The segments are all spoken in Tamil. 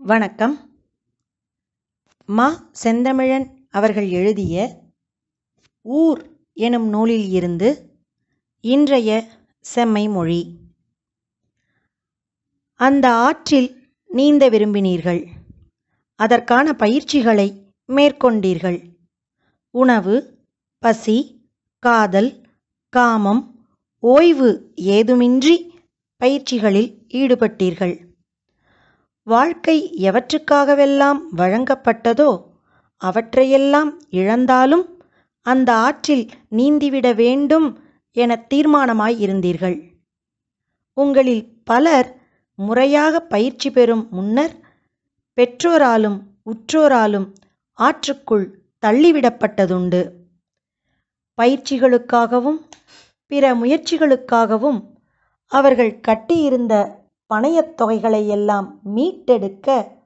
வணக்கம். மா செந்தமிழன் அவர்கள் எழுதிய ஊர் எனும் நூலில் இருந்து இன்றைய செம்மை மொழி. அந்த ஆற்றில் நீந்த விரும்பினீர்கள். அதற்கான பயிற்சிகளை மேற்கொண்டீர்கள். உணவு பசி காதல் காமம் ஓய்வு ஏதுமின்றி பயிற்சிகளில் ஈடுபட்டீர்கள். வாழ்க்கை எவற்றுக்காகவெல்லாம் வழங்கப்பட்டதோ அவற்றையெல்லாம் இழந்தாலும் அந்த ஆற்றில் நீந்திவிட வேண்டும் என தீர்மானமாய் இருந்தீர்கள். உங்களில் பலர் முறையாக பயிற்சி பெறும் முன்னர் பெற்றோராலும் உற்றோராலும் ஆற்றுக்குள் தள்ளிவிடப்பட்டதுண்டு. பயிற்சிகளுக்காகவும் பிற முயற்சிகளுக்காகவும் அவர்கள் கட்டியிருந்த பணையத் தொகைகளை எல்லாம் மீட்டெடுக்க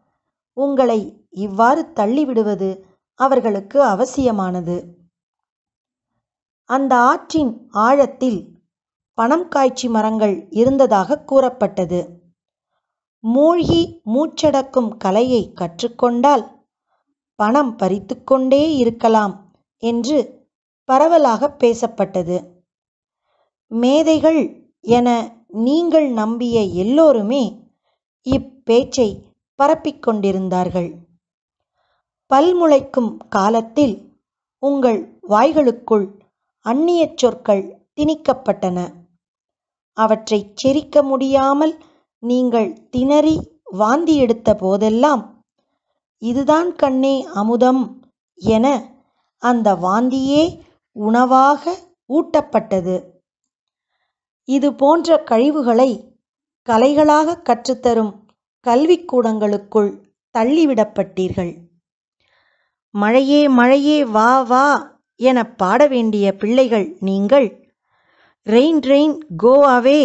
உங்களை இவ்வாறு தள்ளிவிடுவது அவர்களுக்கு அவசியமானது. அந்த ஆற்றின் ஆழத்தில் பணம் காய்ச்சி மரங்கள் இருந்ததாக கூறப்பட்டது. மூழ்கி மூச்சடக்கும் கலையை கற்றுக்கொண்டால் பணம் பறித்துக்கொண்டே இருக்கலாம் என்று பரவலாக பேசப்பட்டது. மேதைகள் என நீங்கள் நம்பிய எல்லோருமே இப்பேச்சை பரப்பிக் கொண்டிருந்தார்கள் பல்முளைக்கும் காலத்தில் உங்கள் வாய்களுக்குள் அந்நியச் சொற்கள் திணிக்கப்பட்டன. அவற்றைச் செரிக்க முடியாமல் நீங்கள் திணறி வாந்தி எடுத்த போதெல்லாம் இதுதான் கண்ணே அமுதம் என அந்த வாந்தியே உணவாக ஊட்டப்பட்டது. இது போன்ற கழிவுகளை கலைகளாக கற்றுத்தரும் கல்விக்கூடங்களுக்குள் தள்ளிவிடப்பட்டீர்கள். மழையே மழையே வா வா என பாட வேண்டிய பிள்ளைகள் நீங்கள் ரெயின் ரெயின் கோ அவே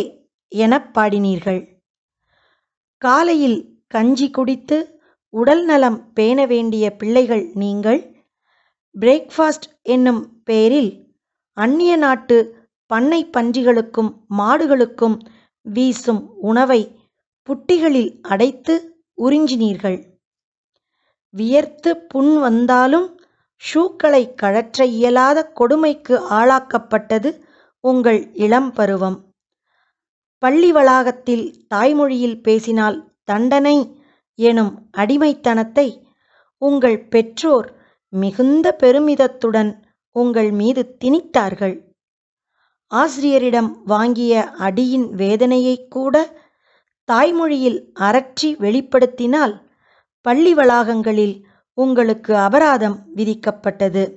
என பாடினீர்கள். காலையில் கஞ்சி குடித்து உடல் நலம் பேண வேண்டிய பிள்ளைகள் நீங்கள் பிரேக்ஃபாஸ்ட் என்னும் பெயரில் அந்நிய நாட்டு பண்ணை பன்றிகளுக்கும் மாடுகளுக்கும் வீசும் உணவை புட்டிகளில் அடைத்து உறிஞ்சினீர்கள். வியர்த்து புண் வந்தாலும் ஷூக்களை கழற்ற இயலாத கொடுமைக்கு ஆளாக்கப்பட்டது உங்கள் இளம் பருவம். பள்ளி வளாகத்தில் தாய்மொழியில் பேசினால் தண்டனை எனும் அடிமைத்தனத்தை உங்கள் பெற்றோர் மிகுந்த பெருமிதத்துடன் உங்கள் மீது திணித்தார்கள். ஆசிரியரிடம் வாங்கிய அடியின் வேதனையைக் கூட தாய்மொழியில் அரற்றி வெளிப்படுத்தினால் பள்ளி வளாகங்களில் உங்களுக்கு அபராதம் விதிக்கப்பட்டது.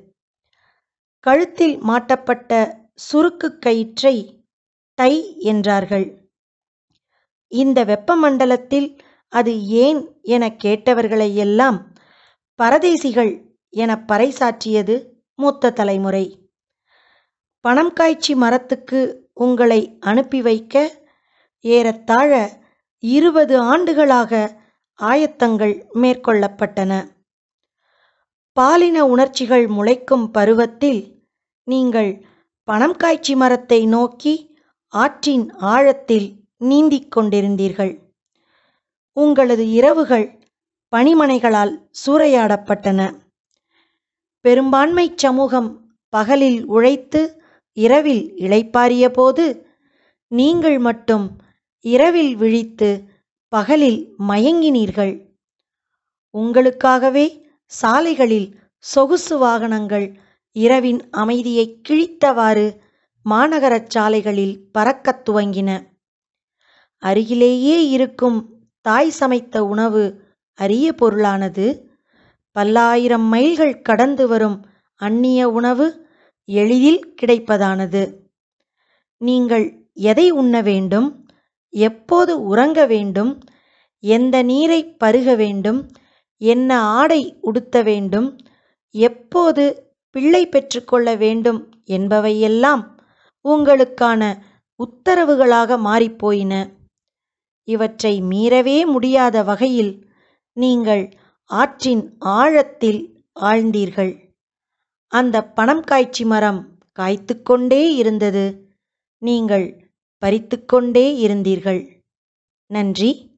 கழுத்தில் மாட்டப்பட்ட சுருக்கு கயிற்றை டை என்றார்கள். இந்த வெப்பமண்டலத்தில் அது ஏன் என கேட்டவர்களையெல்லாம் பரதேசிகள் என பறைசாற்றியது மூத்த தலைமுறை. பணம் காய்ச்சி மரத்துக்கு உங்களை அனுப்பி வைக்க ஏறத்தாழ இருபது ஆண்டுகளாக ஆயத்தங்கள் மேற்கொள்ளப்பட்டன. பாலின உணர்ச்சிகள் முளைக்கும் பருவத்தில் நீங்கள் பணம் காய்ச்சி மரத்தை நோக்கி ஆற்றின் ஆழத்தில் நீந்திக் கொண்டிருந்தீர்கள். உங்களது இரவுகள் பணிமனைகளால் சூறையாடப்பட்டன. பெரும்பான்மை சமூகம் பகலில் உழைத்து இரவில் இளைப்பாறிய போது நீங்கள் மட்டும் இரவில் விழித்து பகலில் மயங்கினீர்கள். உங்களுக்காகவே சாலைகளில் சொகுசு வாகனங்கள் இரவின் அமைதியை கிழித்தவாறு மாநகரச் சாலைகளில் பறக்கத் துவங்கின. அருகிலேயே இருக்கும் தாய் சமைத்த உணவு அரிய பொருளானது. பல்லாயிரம் மைல்கள் கடந்து வரும் அந்நிய உணவு எளிதில் கிடைப்பதானது. நீங்கள் எதை உண்ண வேண்டும்? எப்போது உறங்க வேண்டும்? எந்த நீரை பருக வேண்டும்? என்ன ஆடை உடுத்த வேண்டும்? எப்போது பிள்ளை பெற்றுக்கொள்ள வேண்டும் என்பவையெல்லாம் உங்களுக்கான உத்தரவுகளாக மாறிப்போயின இவற்றை மீறவே முடியாத வகையில் நீங்கள் ஆற்றின் ஆழத்தில் ஆழ்ந்தீர்கள். அந்த பணம் காய்ச்சி மரம் காய்த்து கொண்டே இருந்தது. நீங்கள் பறித்துக்கொண்டே இருந்தீர்கள். நன்றி.